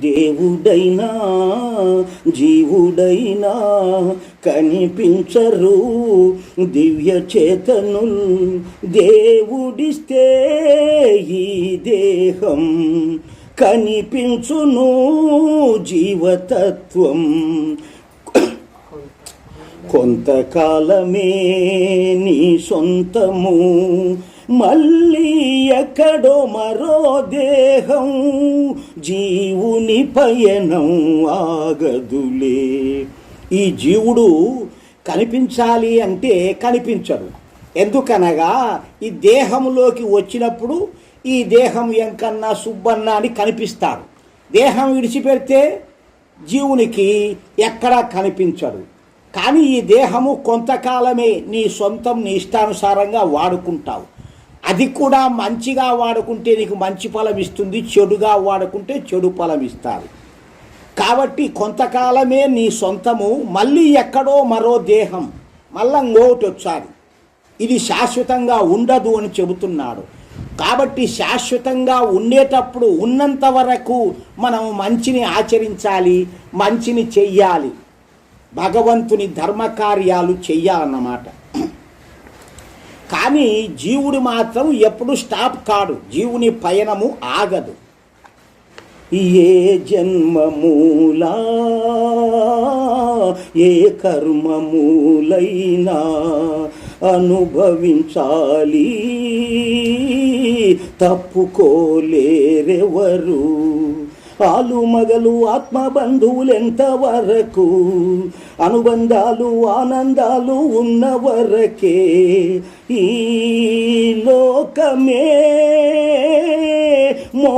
దేవుడైనా జీవుడైనా కనిపించరు. దివ్య చేతనుల్ దేవుడిస్తే ఈ దేహం కనిపించును జీవతత్వం. కొంతకాలమే నీ సొంతము మళ్ళీ ఎక్కడో మరో దేహం జీవుని పయనం ఆగదులే. ఈ జీవుడు కనిపించాలి అంటే కనిపించడు. ఎందుకనగా ఈ దేహంలోకి వచ్చినప్పుడు ఈ దేహం ఎంకన్నా సుబ్బన్న అని కనిపిస్తారు దేహం విడిచిపెడితే జీవునికి ఎక్కడా కనిపించడు. కానీ ఈ దేహము కొంతకాలమే నీ సొంతం నీ ఇష్టానుసారంగా వాడుకుంటావు. అది కూడా మంచిగా వాడుకుంటే నీకు మంచి ఫలం ఇస్తుంది చెడుగా వాడుకుంటే చెడు ఫలం ఇస్తారు. కాబట్టి కొంతకాలమే నీ సొంతము మళ్ళీ ఎక్కడో మరో దేహం మళ్ళా ఇంకోటి వచ్చారు ఇది శాశ్వతంగా ఉండదు అని చెబుతున్నాడు. కాబట్టి శాశ్వతంగా ఉండేటప్పుడు ఉన్నంత వరకు మనం మంచిని ఆచరించాలి మంచిని చెయ్యాలి. భగవంతుని ధర్మకార్యాలు చెయ్యాలన్నమాట. కానీ జీవుడు మాత్రం ఎప్పుడు స్టాప్ కాడు. జీవుని పయనము ఆగదు. ఏ జన్మమూలా ఏ కర్మమూలైనా అనుభవించాలి. తప్పుకోలేరెవరు? ఆలు మగలు ఆత్మ బంధువులు ఎంతవరకు అనుబంధాలు ఆనందాలు ఉన్న వరకే ఈ లోకమే మో